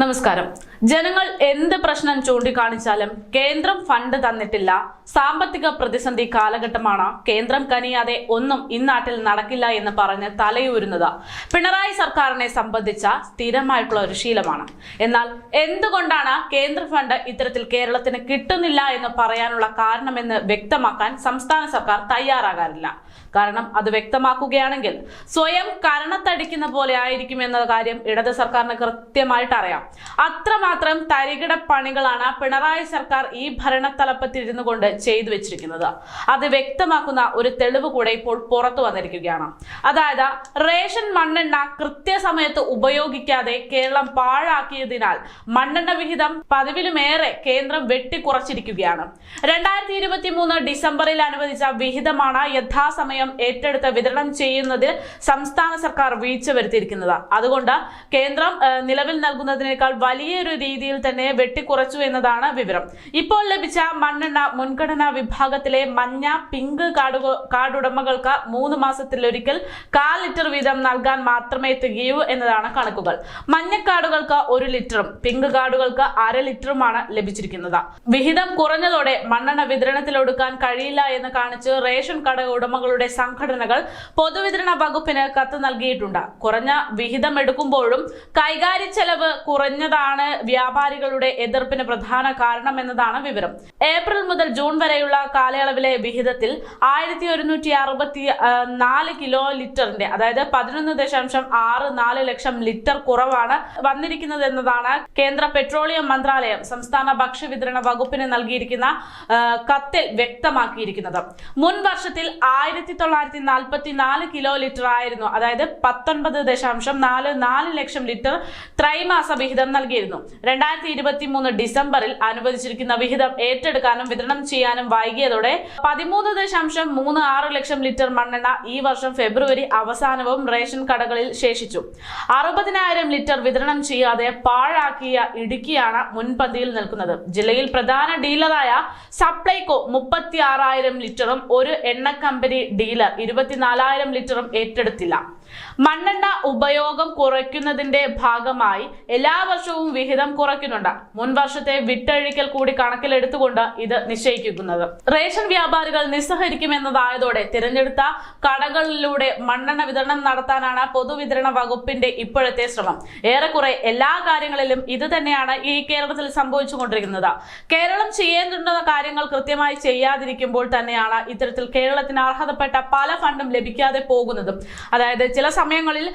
നമസ്കാരം ജനങ്ങൾ എന്ത് പ്രശ്നം ചൂണ്ടിക്കാണിച്ചാലും കേന്ദ്രം ഫണ്ട് തന്നിട്ടില്ല. സാമ്പത്തിക പ്രതിസന്ധി കാലഘട്ടമാണ്. കേന്ദ്രം കനിയാതെ ഒന്നും ഇന്നാട്ടിൽ നടക്കില്ല എന്ന് പറഞ്ഞ് തലയൂരുന്നത് പിണറായി സർക്കാരിനെ സംബന്ധിച്ച സ്ഥിരമായിട്ടുള്ള ഒരു ശീലമാണ്. എന്നാൽ എന്തുകൊണ്ടാണ് കേന്ദ്ര ഫണ്ട് ഇത്തരത്തിൽ കേരളത്തിന് കിട്ടുന്നില്ല എന്ന് പറയാനുള്ള കാരണമെന്ന് വ്യക്തമാക്കാൻ സംസ്ഥാന സർക്കാർ തയ്യാറാകാറില്ല. കാരണം അത് വ്യക്തമാക്കുകയാണെങ്കിൽ സ്വയം കരണത്തടിക്കുന്ന പോലെ ആയിരിക്കും എന്ന കാര്യം ഇടത് സർക്കാരിന് കൃത്യമായിട്ട് അറിയാം. അത്രമാത്രം തരികിട പണികളാണ് പിണറായി സർക്കാർ ഈ ഭരണത്തലപ്പത്തിരുന്നു കൊണ്ട് ചെയ്തു വെച്ചിരിക്കുന്നത്. അത് വ്യക്തമാക്കുന്ന ഒരു തെളിവ് കൂടെ ഇപ്പോൾ പുറത്തു വന്നിരിക്കുകയാണ്. അതായത് റേഷൻ മണ്ണെണ്ണ കൃത്യസമയത്ത് ഉപയോഗിക്കാതെ കേരളം പാഴാക്കിയതിനാൽ മണ്ണെണ്ണ വിഹിതം പതിവിലുമേറെ കേന്ദ്രം വെട്ടിക്കുറച്ചിരിക്കുകയാണ്. രണ്ടായിരത്തി ഇരുപത്തി മൂന്ന് ഡിസംബറിൽ അനുവദിച്ച വിഹിതമാണ് യഥാസമയം ഏറ്റെടുത്ത് വിതരണം ചെയ്യുന്നതിൽ സംസ്ഥാന സർക്കാർ വീഴ്ച വരുത്തിയിരിക്കുന്നത്. അതുകൊണ്ട് കേന്ദ്രം നിലവിൽ നൽകുന്നതിനേക്കാൾ വലിയൊരു രീതിയിൽ തന്നെ വെട്ടിക്കുറച്ചു എന്നതാണ് വിവരം. ഇപ്പോൾ ലഭിച്ച മണ്ണെണ്ണ മുൻഗണനാ വിഭാഗത്തിലെ മഞ്ഞ പിങ്ക് കാർഡുക കാർഡുടമകൾക്ക് മൂന്ന് മാസത്തിലൊരിക്കൽ കാൽ ലിറ്റർ വീതം നൽകാൻ മാത്രമേ തികയൂ എന്നതാണ് കണക്കുകൾ. മഞ്ഞ ഒരു ലിറ്ററും പിങ്ക് കാർഡുകൾക്ക് അര ലിറ്ററുമാണ് ലഭിച്ചിരിക്കുന്നത്. വിഹിതം കുറഞ്ഞതോടെ മണ്ണെണ്ണ വിതരണത്തിലൊടുക്കാൻ കഴിയില്ല എന്ന് കാണിച്ച് റേഷൻ കട ഉടമകളുടെ സംഘടനകൾ പൊതുവിതരണ വകുപ്പിന് കത്ത് നൽകിയിട്ടുണ്ട്. കുറഞ്ഞ വിഹിതം എടുക്കുമ്പോഴും കൈകാര്യ ചെലവ് കുറഞ്ഞതാണ് വ്യാപാരികളുടെ എതിർപ്പിന് പ്രധാന കാരണം എന്നതാണ് വിവരം. ഏപ്രിൽ മുതൽ ജൂൺ വരെയുള്ള കാലയളവിലെ വിഹിതത്തിൽ ആയിരത്തി ഒരുന്നൂറ്റി അറുപത്തി നാല് കിലോ ലിറ്ററിന്റെ അതായത് പതിനൊന്ന് ദശാംശം ആറ് നാല് ലക്ഷം ലിറ്റർ കുറവാണ് വന്നിരിക്കുന്നത് എന്നതാണ് കേന്ദ്ര പെട്രോളിയം മന്ത്രാലയം സംസ്ഥാന ഭക്ഷ്യവിതരണ വകുപ്പിന് നൽകിയിരിക്കുന്ന കത്തിൽ വ്യക്തമാക്കിയിരിക്കുന്നത്. മുൻ വർഷത്തിൽ ആയിരത്തി തൊള്ളായിരത്തി നാൽപ്പത്തി നാല് കിലോ ലിറ്റർ ആയിരുന്നു അതായത് പത്തൊൻപത് ദശാംശം നാല് നാല് ലക്ഷം ലിറ്റർ ത്രൈമാസ വിഹിതം നൽകിയിരുന്നു. രണ്ടായിരത്തി ഇരുപത്തി മൂന്ന് ഡിസംബറിൽ അനുവദിച്ചിരിക്കുന്ന വിഹിതം ഏറ്റെടുക്കാനും വിതരണം ചെയ്യാനും വൈകിയതോടെ പതിമൂന്ന് ദശാംശം മൂന്ന് ആറ് ലക്ഷം ലിറ്റർ മണ്ണെണ്ണ ഈ വർഷം ഫെബ്രുവരി അവസാനവും റേഷൻ കടകളിൽ ശേഷിച്ചു. അറുപതിനായിരം ലിറ്റർ വിതരണം ചെയ്യാതെ പാഴാക്കിയ ഇടുക്കിയാണ് മുൻപന്തിയിൽ നിൽക്കുന്നത്. ജില്ലയിൽ പ്രധാന ഡീലറായ സപ്ലൈകോ മുപ്പത്തി ആറായിരം ലിറ്ററും ഒരു എണ്ണ കമ്പനി ഡീലർ ഇരുപത്തിനാലായിരം ലിറ്ററും ഏറ്റെടുത്തില്ല. മണ്ണെണ്ണ ഉപയോഗം കുറയ്ക്കുന്നതിന്റെ ഭാഗമായി എല്ലാ വർഷവും വിഹിതം കുറയ്ക്കുന്നുണ്ട്. മുൻ വർഷത്തെ വിട്ടഴിക്കൽ കൂടി കണക്കിലെടുത്തുകൊണ്ട് ഇത് നിശ്ചയിക്കുന്നത്. റേഷൻ വ്യാപാരികൾ നിസ്സഹരിക്കുമെന്നതായതോടെ തിരഞ്ഞെടുത്ത കടകളിലൂടെ മണ്ണെണ്ണ വിതരണം നടത്താനാണ് പൊതുവിതരണ വകുപ്പിന്റെ ഇപ്പോഴത്തെ ശ്രമം. ഏറെക്കുറെ എല്ലാ കാര്യങ്ങളിലും ഇത് തന്നെയാണ് ഈ കേരളത്തിൽ സംഭവിച്ചുകൊണ്ടിരിക്കുന്നത്. കേരളം ചെയ്യേണ്ടുന്ന കാര്യങ്ങൾ കൃത്യമായി ചെയ്യാതിരിക്കുമ്പോൾ തന്നെയാണ് ഇത്തരത്തിൽ കേരളത്തിന് അർഹതപ്പെട്ട പല ഫണ്ടും ലഭിക്കാതെ പോകുന്നതും. അതായത് ചില സമയങ്ങളിൽ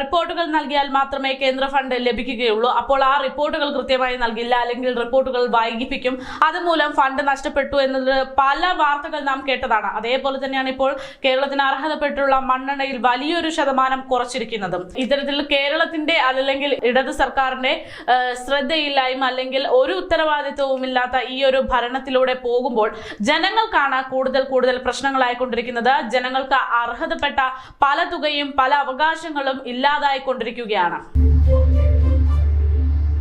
റിപ്പോർട്ടുകൾ നൽകിയാൽ മാത്രമേ കേന്ദ്ര ഫണ്ട് ലഭിക്കുകയുള്ളൂ. അപ്പോൾ ആ റിപ്പോർട്ടുകൾ കൃത്യമായി നൽകില്ല അല്ലെങ്കിൽ റിപ്പോർട്ടുകൾ വൈകിപ്പിക്കും. അതുമൂലം ഫണ്ട് നഷ്ടപ്പെട്ടു എന്നത് പല വാർത്തകൾ നാം കേട്ടതാണ്. അതേപോലെ തന്നെയാണ് ഇപ്പോൾ കേരളത്തിന് അർഹതപ്പെട്ടുള്ള മണ്ണെണ്ണയിൽ വലിയൊരു ശതമാനം കുറച്ചിരിക്കുന്നതും. ഇത്തരത്തിൽ കേരളത്തിന്റെ അല്ലെങ്കിൽ ഇടത് സർക്കാരിന്റെ ശ്രദ്ധയില്ലായ്മ അല്ലെങ്കിൽ ഒരു ഉത്തരവാദിത്വവും ഇല്ലാത്ത ഈ ഒരു ഭരണത്തിലൂടെ പോകുമ്പോൾ ജനങ്ങൾക്കാണ് കൂടുതൽ കൂടുതൽ പ്രശ്നങ്ങളായിക്കൊണ്ടിരിക്കുന്നത്. ജനങ്ങൾക്ക് അർഹതപ്പെട്ട പല തുകയും പല അവകാശങ്ങളും ഇല്ലാതായിക്കൊണ്ടിരിക്കുകയാണ്.